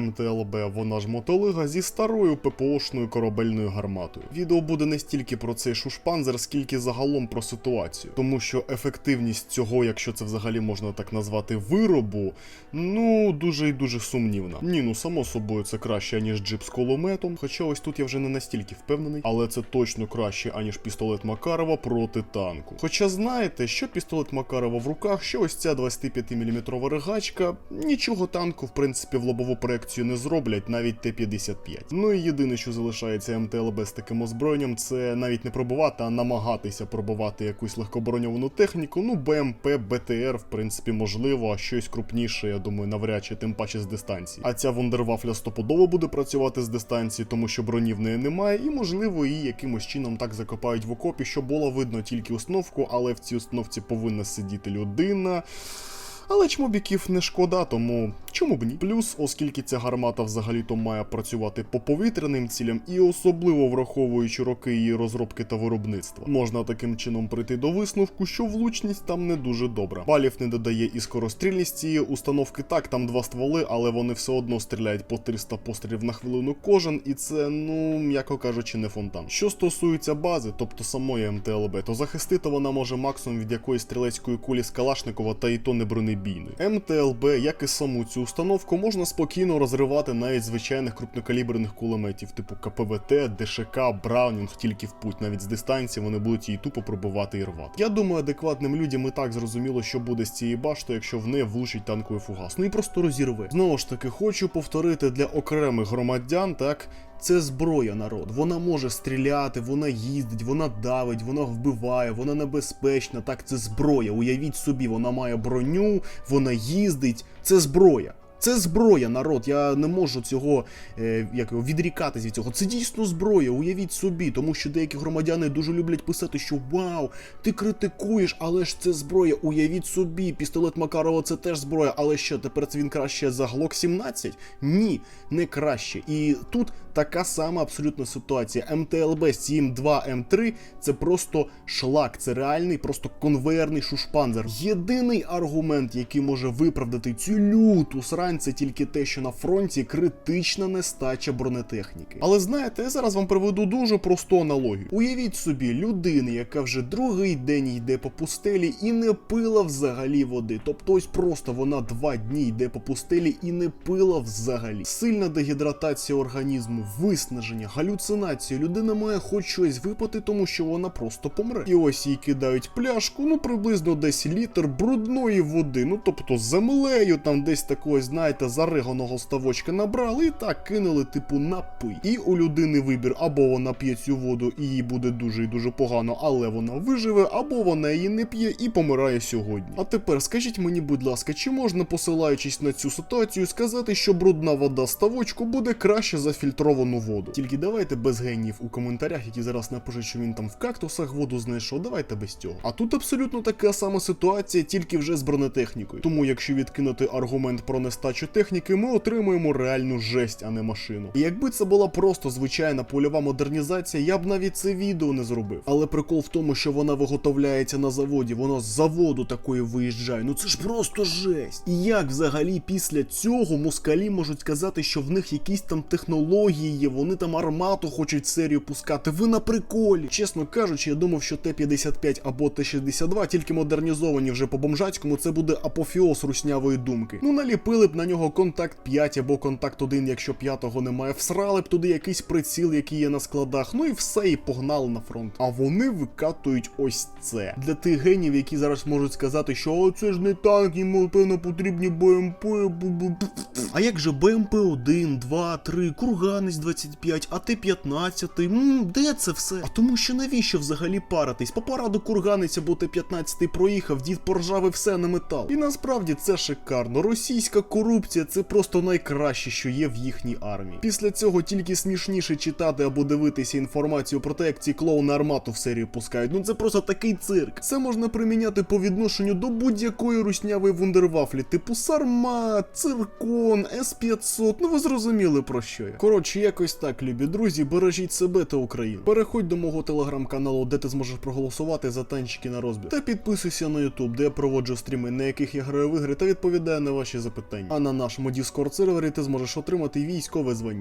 МТЛБ, вона ж мотолига зі старою ППОшною корабельною гарматою. Відео буде не стільки про цей шушпанзер, скільки загалом про ситуацію, тому що ефективність цього, якщо це взагалі можна так назвати, виробу, ну дуже і дуже сумнівна. Ні, ну само собою це краще, аніж джип з кулеметом. Хоча ось тут я вже не настільки впевнений, але це точно краще, аніж пістолет Макарова проти танку. Хоча знаєте, що пістолет Макарова в руках, що ось ця 25-мм ригачка, нічого танку, в принципі, в лобову проекцію не зроблять, навіть Т-55. Ну і єдине, що залишається МТЛБ з таким озброєнням, це навіть не пробувати, а намагатися пробувати якусь легкоброньовану техніку. Ну, БМП, БТР, в принципі, можливо, а щось крупніше, я думаю, навряд чи тим паче з дистанції. А ця вундервафля стопудово буде працювати з дистанції, тому що бронів неї немає, і можливо її якимось чином так закопають в окопі, що було видно тільки установку, але в цій установці повинна сидіти людина. Але чмобіків не шкода, тому чому б ні? Плюс, оскільки ця гармата взагалі-то має працювати по повітряним цілям, і особливо враховуючи роки її розробки та виробництва, можна таким чином прийти до висновку, що влучність там не дуже добра. Балів не додає і скорострільність цієї установки. Так, там два стволи, але вони все одно стріляють по 300 пострілів на хвилину кожен, і це, ну м'яко кажучи, не фонтан. Що стосується бази, тобто самої МТЛБ, то захистити вона може максимум від якоїсь стрілецької кулі з Калашникова, та і то не бронебійної. МТЛБ, як і саму цю установку, можна спокійно розривати навіть звичайних крупнокаліберних кулеметів, типу КПВТ, ДШК, Браунінг, тільки в путь. Навіть з дистанції вони будуть її тупо пробивати і рвати. Я думаю, адекватним людям і так зрозуміло, що буде з цієї башти, якщо в неї влучить танковий фугас. Ну і просто розірве. Знову ж таки, хочу повторити для окремих громадян, так. Це зброя, народ. Вона може стріляти, вона їздить, вона давить, вона вбиває, вона небезпечна. Так, це зброя. Уявіть собі, вона має броню, вона їздить. Це зброя. Це зброя, народ. Я не можу цього е, як відрікатись від цього. Це дійсно зброя. Уявіть собі, тому що деякі громадяни дуже люблять писати, що вау, ти критикуєш, але ж це зброя. Уявіть собі, пістолет Макарова це теж зброя. Але що тепер це він краще за Глок 17? Ні, не краще. І тут така сама абсолютно ситуація. МТЛБ 7.2 М3 це просто шлак, це реальний, просто конвейерний шушпанзер. Єдиний аргумент, який може виправдати цю люту срань, це тільки те, що на фронті критична нестача бронетехніки. Але знаєте, я зараз вам приведу дуже просту аналогію. Уявіть собі людини, яка вже другий день йде по пустелі і не пила взагалі води. Тобто ось просто вона два дні йде по пустелі і не пила взагалі. Сильна дегідратація організму, виснаження, галюцинації. Людина має хоч щось випити, тому що вона просто помре. І ось їй кидають пляшку, ну приблизно десь літр брудної води. Ну тобто землею, там десь такої, знаєте, зариганого ставочка набрали і так кинули, типу, напий. І у людини вибір, або вона п'є цю воду і їй буде дуже і дуже погано, але вона виживе, або вона її не п'є і помирає сьогодні. А тепер скажіть мені, будь ласка, чи можна, посилаючись на цю ситуацію, сказати, що брудна вода ставочку буде краще за фільтровану воду? Тільки давайте без генів у коментарях, які зараз напишуть, що він там в кактусах воду знайшов. Давайте без цього. А тут абсолютно така сама ситуація, тільки вже з бронетехнікою. Тому, якщо відкинути аргумент про нестачу техніки, ми отримуємо реальну жесть, а не машину. І якби це була просто звичайна польова модернізація, я б навіть це відео не зробив. Але прикол в тому, що вона виготовляється на заводі, вона з заводу такої виїжджає. Ну це ж просто жесть. І як взагалі після цього москалі можуть сказати, що в них якісь там технології є, вони там армату хочуть серію пускати. Ви на приколі. Чесно кажучи, я думав, що Т-55 або Т-62, тільки модернізовані вже по бомжацькому, це буде апофіоз руснявої думки. Ну наліпили б на нього контакт 5 або контакт 1, якщо п'ятого немає, всрали б туди якийсь приціл, який є на складах, ну і все, і погнали на фронт. А вони викатують ось це. Для тих генів, які зараз можуть сказати, що «О, це ж не танк, йому певно потрібні БМП. А як же БМП 1, 2, 3, Курганець 25, АТ-15, м, де це все? А тому що навіщо взагалі паритись? По параду Курганець або Т-15 проїхав, дід поржав все на метал. І насправді це шикарно. Російська корупція це просто найкраще, що є в їхній армії. Після цього тільки смішніше читати або дивитися інформацію про те, як ці клоуни армату в серію пускають. Ну це просто такий цирк. Це можна приміняти по відношенню до будь-якої руснявої вундервафлі, типу Сармат, Циркон, С500. Ну ви зрозуміли про що я. Коротше, якось так, любі друзі, бережіть себе та Україну. Переходь до мого телеграм-каналу, де ти зможеш проголосувати за танчики на розбір. Та підписуйся на YouTube, де я проводжу стріми, на яких я граю в ігри та відповідаю на ваші запитання. А на нашому Discord сервері ти зможеш отримати військове звання.